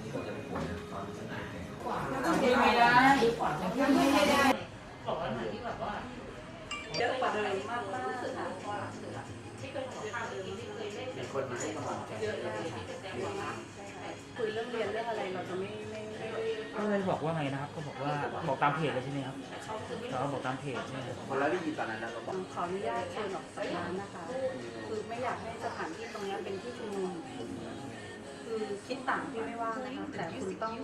ไม่ได้ไม่ได้บอกว่าที่แบบว่าเยอะกว่าเดิมมากมากค่ะที่เคยขอข้าวหรือที่เคยเล่นเป็นคนมาเยอะเลยที่เป็แนวความรักคุเรื่องเรียนเรื่องอะไรเราจะไม่ไม่ก็เลยบอกว่าไงนะครับก็บอกว่าบอกตามเพจเลยใช่ไหมครับเราบอกตามเพจใช่ไหมพอแล้วได้ยินตอนนั้นเราบอกขออนุญาตเชิญออกสากานนะคะ คือไม่อยากให้สถานที่ตรงนี้เป็นที่ชุมนุม คือคิดต่างพี่ไม่ว่านะคะแต่คุณต้อง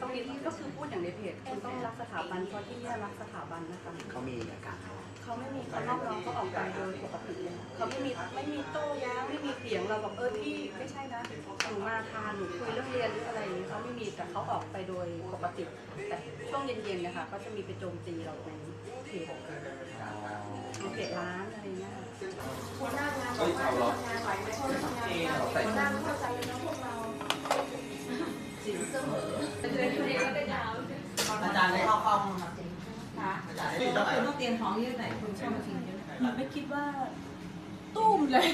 ต้องมีก็คือพูดอย่างในเพจคุณต้องรักสถาบันเพราะที่เนี่ยรักสถาบันนะคะเขามีอาการอะไรเขาไม่มีเขานอกน้องเขาออกไปโดยปกติเลยเขาไม่มีไม่มีโต้แย้งไม่มีเถียงเราบอกเออพี่ไม่ใช่นะหนูมาทานหนูคุยเรื่องเรียนหรืออะไรอย่างนี้เขาไม่มีแต่เขาออกไปโดยปกติแต่ช่วงเย็นๆนะคะก็จะมีไปโจมตีเราในเพจในเพจร้านอะไรเงี้ยหัวหน้างานบอกว่าทำงานไหวไหมเขาทำงานไม่ได้หัวหน้าเข้าใจเลยนะพวกเราสิน เสมอเดือนเดียวได้ยาวอาจารย์ได้เข้ากล้องครับค่ะอาจารย์ได้คุณเท่าไหร่ต้องเตรียมของยืดไหนคุณเข้ามาทิ้งเยอะไม่คิดว่าตุ้มเลย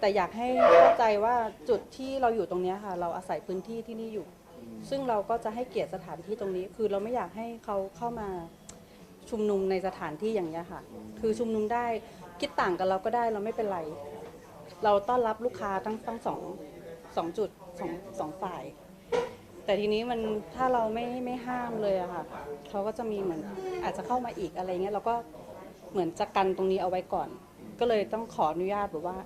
แต่อยากให้เข้าใจว่าจุดที่เราอยู่ตรงเนี้ยค่ะ เราอาศัยพื้นที่ที่นี่อยู่ ซึ่งเราก็จะให้เกียรติสถานที่ตรงนี้ คือเราไม่อยากให้เขาเข้ามาชุมนุมในสถานที่อย่างเงี้ยค่ะ คือชุมนุมได้คิดต่างกับเราก็ได้เราไม่เป็นไร เราต้อนรับลูกค้าทั้งทั้งสอง สองจุดสองสองฝ่าย แต่ทีนี้มันถ้าเราไม่ไม่ห้ามเลยอะค่ะเขาก็จะมีเหมือนอาจจะเข้ามาอีกอะไรเงี้ยเราก็เหมือนจะกันตรงนี้เอาไว้ก่อน ก็เลยต้องขออนุญาตแบบว่า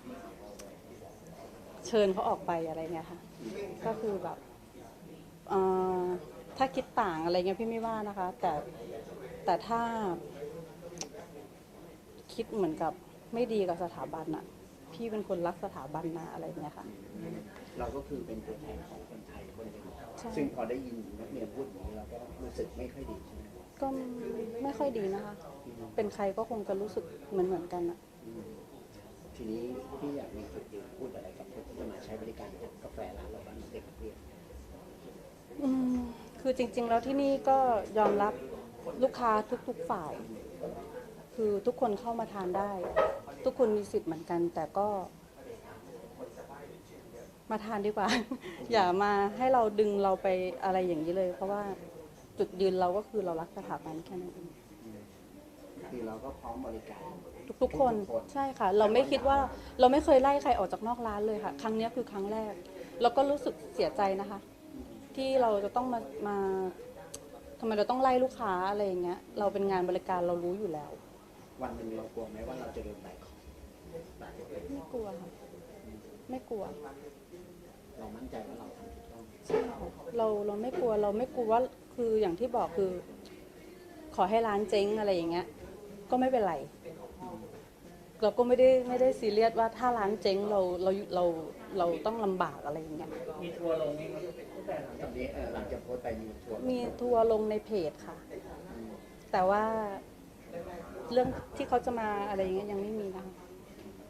เชิญเขาออกไปอะไรเงี้ยค่ะ ก็คือแบบเอ่อถ้าคิดต่างอะไรเงี้ยพี่ไม่ว่านะคะ แต่แต่ถ้า คิดเหมือนกับไม่ดีกับสถาบันอะพี่เป็นคนรักสถาบันนะอะไรเงี้ยค่ะ เราก็คือเป็นตัวแทนของคนไทยคนหนึ่งใช่ ซึ่งพอได้ยินนักเรียนพูดอย่างนี้เราก็รู้สึกไม่ค่อยดีใช่ไหมก็ไม่ค่อยดีนะคะเป็นใครก็คงจะรู้สึกเหมือนเหมือนๆกันอะอืมทีนี้พี่อยากมีจุดยืนพูดอะไรกับคนที่จะมาใช้บริการกาแฟร้านเราบ้างเด็กนักเรียน อืมคือจริง ๆ แล้วที่นี่ก็ยอมรับลูกค้าทุก ๆฝ่าย คือทุกคนเข้ามาทานได้ ทุกคนมีสิทธิ์เหมือนกัน แต่ก็ มาทานดีกว่า อย่ามาให้เราดึงเราไปอะไรอย่างนี้เลย เพราะว่าจุดยืนเราก็คือเรารักสถาบันแค่นั้นเองคือเราก็พร้อมบริการ ทุกๆคนใช่ค่ะ เราไม่คิดว่าเราไม่เคยไล่ใครออกจากนอกร้านเลยค่ะ ครั้งเนี้ยคือครั้งแรก แล้วก็รู้สึกเสียใจนะคะ ที่เราจะต้องมามาทำไมเราต้องไล่ลูกค้าอะไรอย่างเงี้ย เราเป็นงานบริการเรารู้อยู่แล้ว วันหนึ่งเรากลัวไหมว่าเราจะโดนไล่ของไล่ของไม่กลัวค่ะ ไม่กลัว เรามั่นใจว่าเราทำถูกต้องใช่ค่ะเราเราไม่กลัวเราไม่กลัวว่าคืออย่างที่บอกคือ ขอให้ร้านเจ๊งอะไรอย่างเงี้ย ก็ไม่เป็นไร เราก็ไม่ได้ไม่ได้ซีเรียสว่าถ้าร้านเจ๊งเราเราเราเราต้องลำบากอะไรอย่างเงี้ย มีทัวร์ลงนี่ครับตอนนี้เอ่อหลังจากโพสต์ไปมีทัวร์มีทัวร์ลงในเพจค่ะ แต่ว่าเรื่องที่เขาจะมาอะไรอย่างเงี้ยยังไม่มีนะคะ